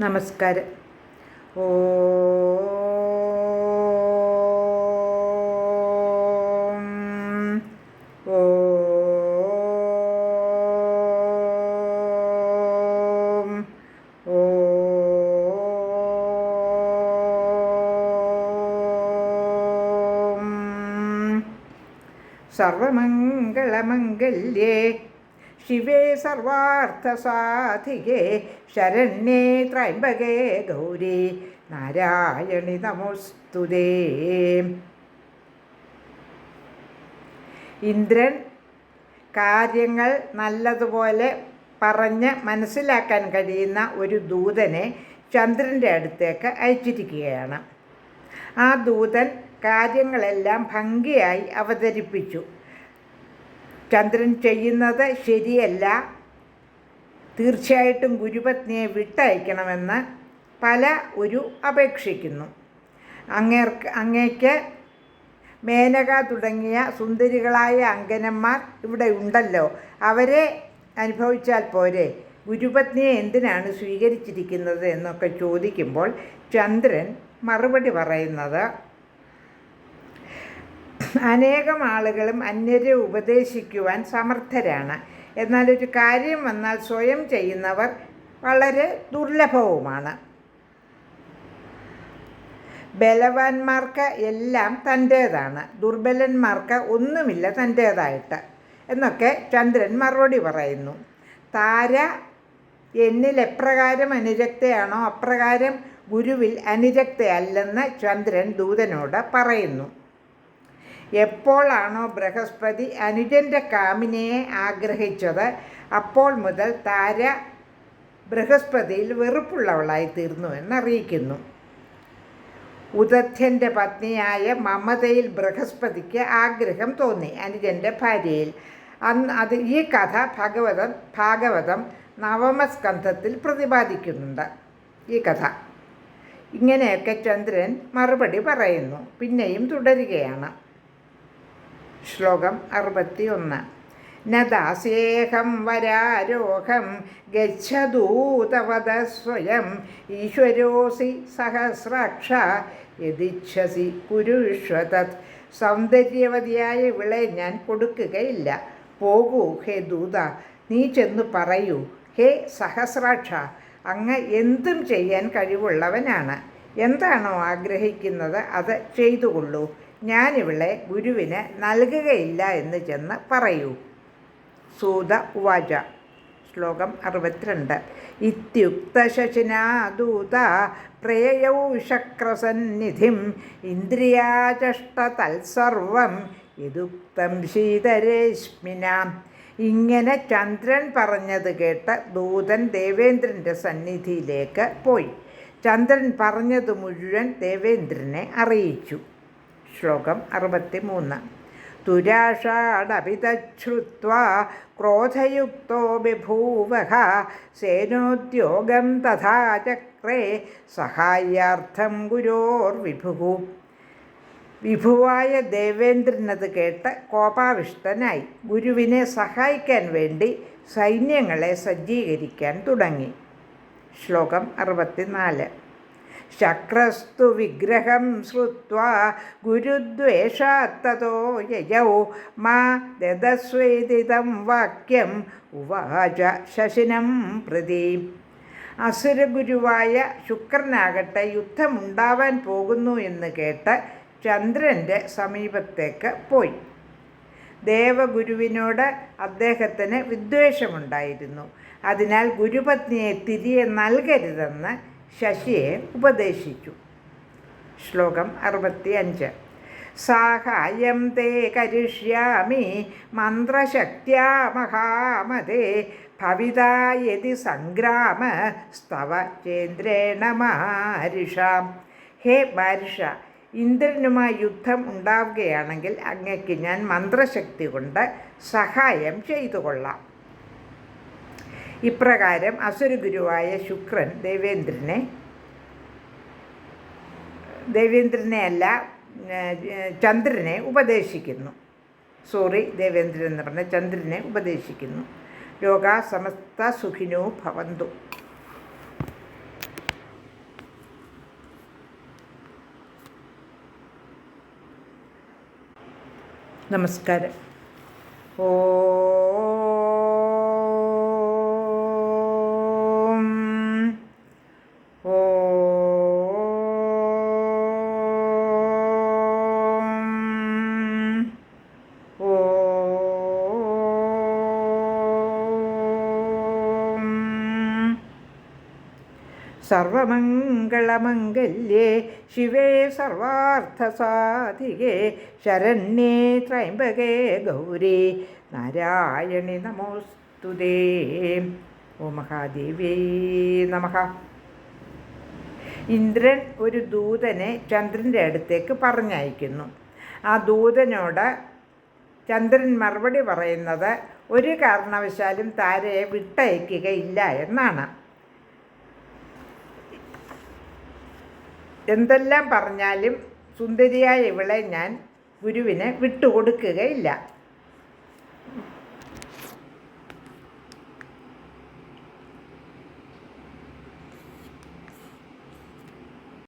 നമസ്കാരം ഓ സർവമംഗളമംഗല്യേ ശിവേ സർവാർത്ഥസാധികേ ശരണ്യേ ത്രൈംബകേ ഗൗരി നാരായണി നമോസ്തുതേ ഇന്ദ്രൻ കാര്യങ്ങൾ നല്ലതുപോലെ പറഞ്ഞ് മനസ്സിലാക്കാൻ കഴിയുന്ന ഒരു ദൂതനെ ചന്ദ്രന്റെ അടുത്തേക്ക് അയച്ചിരിക്കുകയാണ്. ആ ദൂതൻ കാര്യങ്ങളെല്ലാം ഭംഗിയായി അവതരിപ്പിച്ചു. ചന്ദ്രൻ ചെയ്യുന്നത് ശരിയല്ല. തീർച്ചയായിട്ടും ഗുരുപത്നിയെ വിട്ടയക്കണമെന്ന് പല ഒരു അപേക്ഷിക്കുന്നു. അങ്ങേർക്ക് അങ്ങേക്ക് മേനക തുടങ്ങിയ സുന്ദരികളായ അങ്കനന്മാർ ഇവിടെ ഉണ്ടല്ലോ. അവരെ അനുഭവിച്ചാൽ പോരെ. ഗുരുപത്നിയെ എന്തിനാണ് സ്വീകരിച്ചിരിക്കുന്നത് എന്നൊക്കെ ചോദിക്കുമ്പോൾ ചന്ദ്രൻ മറുപടി പറയുന്നത് അനേകം ആളുകളും അന്യരെ ഉപദേശിക്കുവാൻ സമർത്ഥരാണ്. എന്നാൽ ഒരു കാര്യം വന്നാൽ സ്വയം ചെയ്യുന്നവർ വളരെ ദുർലഭവുമാണ്. ബലവാന്മാർക്ക് എല്ലാം തന്റേതാണ്. ദുർബലന്മാർക്ക് ഒന്നുമില്ല തന്റേതായിട്ട്. എന്നൊക്കെ ചന്ദ്രൻ മറുപടി പറയുന്നു. താര എന്നിൽ എപ്രകാരം അനുരക്തയാണോ? അപ്രകാരം ഗുരുവിൽ അനുരക്തയല്ലെന്ന് ചന്ദ്രൻ ദൂതനോട് പറയുന്നു. എപ്പോഴാണോ ബൃഹസ്പതി അനുജന്റെ കാമിനിയെ ആഗ്രഹിച്ചത് അപ്പോൾ മുതൽ താര ബൃഹസ്പതിയിൽ വെറുപ്പുള്ളവളായി തീർന്നു എന്നറിയിക്കുന്നു. ഉദധ്യന്റെ പത്നിയായ മമതയിൽ ബൃഹസ്പതിക്ക് ആഗ്രഹം തോന്നി അനുജന്റെ ഭാര്യയിൽ. അന്ന് അത് ഈ കഥ ഭഗവതം ഭാഗവതം നവമസ്കന്ധത്തിൽ പ്രതിപാദിക്കുന്നുണ്ട്. ഈ കഥ. ഇങ്ങനെയൊക്കെ ചന്ദ്രൻ മറുപടി പറയുന്നു. പിന്നെയും തുടരുകയാണ്. ശ്ലോകം അറുപത്തി ഒന്ന് നദാസേഹം വരാരോഹം ഗച്ഛദൂതവത സ്വയം ഈശ്വരോസി സഹസ്രാക്ഷ യതിച്ഛസി കുരുഷ്വതത് സൗന്ദര്യവതിയായ വിളെ ഞാൻ കൊടുക്കുകയില്ല. പോകൂ ഹേ ദൂത നീ ചെന്ന് പറയൂ. ഹേ സഹസ്രാക്ഷ അങ്ങ് എന്തും ചെയ്യാൻ കഴിവുള്ളവനാണ്. എന്താണോ ആഗ്രഹിക്കുന്നത് അത് ചെയ്തുകൊള്ളൂ. ഞാനിവളെ ഗുരുവിന് നൽകുകയില്ല എന്ന് ചെന്ന് പറയൂ. സൂത ഉവാച. ശ്ലോകം അറുപത്തിരണ്ട്. ഇത്യുക്ത ശശിനാദൂത പ്രേയൗ ശക്രസന്നിധിം ഇന്ദ്രിയാചഷ്ട തത്സർവം ഇതുക്തം ശീതരേശ്മിനാം ഇങ്ങനെ ചന്ദ്രൻ പറഞ്ഞത് കേട്ട് ദൂതൻ ദേവേന്ദ്രന്റെ സന്നിധിയിലേക്ക് പോയി. ചന്ദ്രൻ പറഞ്ഞത് മുഴുവൻ ദേവേന്ദ്രനെ അറിയിച്ചു. ശ്ലോകം അറുപത്തി മൂന്ന് തുരാഷാടഭിതശ്രുത്വാ ക്രോധയുക്തോ ബഭൂവഹ സേനോദ്യോഗം തഥാ ചക്രേ സഹായാർത്ഥം ഗുരോർവിഭു വിഭുവായ ദേവേന്ദ്രനത് കേട്ട് കോപാവിഷ്ടനായി. ഗുരുവിനെ സഹായിക്കാൻ വേണ്ടി സൈന്യങ്ങളെ സജ്ജീകരിക്കാൻ തുടങ്ങി. ശ്ലോകം അറുപത്തിനാല്. ശക്രസ്തു വിഗ്രഹം ശ്രുവ ഗുരുദ്വേഷാത്തതോ യജൗ മാ ദദസ്വേദിതം വാക്യം ഉവാച ശശിനം പ്രതി. അസുരഗുരുവായ ശുക്രനാകട്ടെ യുദ്ധമുണ്ടാവാൻ പോകുന്നു എന്ന് കേട്ട് ചന്ദ്രന്റെ സമീപത്തേക്ക് പോയി. ദേവഗുരുവിനോട് അദ്ദേഹത്തിന് വിദ്വേഷമുണ്ടായിരുന്നു. അതിനാൽ ഗുരുപത്നിയെ തിരികെ നൽകരുതെന്ന് ശശിയെ ഉപദേശിച്ചു. ശ്ലോകം അറുപത്തി അഞ്ച് സാഹായം തേ കരിഷ്യാമി മന്ത്രശക്ത്യാ മഹാമതേ ഭവിതായതി സംഗ്രാമ സ്തവ ചേന്ദ്രേണ മാരിഷാം ഹേ ബാരിഷ ഇന്ദ്രനുമായി യുദ്ധം ഉണ്ടാവുകയാണെങ്കിൽ അങ്ങയ്ക്ക് ഞാൻ മന്ത്രശക്തി കൊണ്ട് സഹായം ചെയ്തു കൊള്ളാം ഇപ്രകാരം അസുരഗുരുവായ ശുക്രൻ ദേവേന്ദ്രനെ ദേവേന്ദ്രനെ അല്ല ചന്ദ്രനെ ഉപദേശിക്കുന്നു. സോറി ദേവേന്ദ്രൻ എന്ന് പറഞ്ഞ ചന്ദ്രനെ ഉപദേശിക്കുന്നു. ലോക സമസ്ത സുഖിനോ ഭവന്തു. നമസ്കാരം. ഓ സർവമംഗളമംഗല്യേ ശിവേ സർവാർത്ഥസാധികേ ശരണ്യേ ത്രൈംബകേ ഗൗരി നാരായണി നമോസ്തുതേ ഓ മഹാദേവേ നമ. ഇന്ദ്രൻ ഒരു ദൂതനെ ചന്ദ്രന്റെ അടുത്തേക്ക് പറഞ്ഞയക്കുന്നു. ആ ദൂതനോട് ചന്ദ്രൻ മറുപടി പറയുന്നത് ഒരു കാരണവശാലും താരയെ വിട്ടയക്കുകയില്ല എന്നാണ്. എന്തെല്ലാം പറഞ്ഞാലും സുന്ദരിയായ ഇവളെ ഞാൻ ഗുരുവിന് വിട്ടുകൊടുക്കുകയില്ല.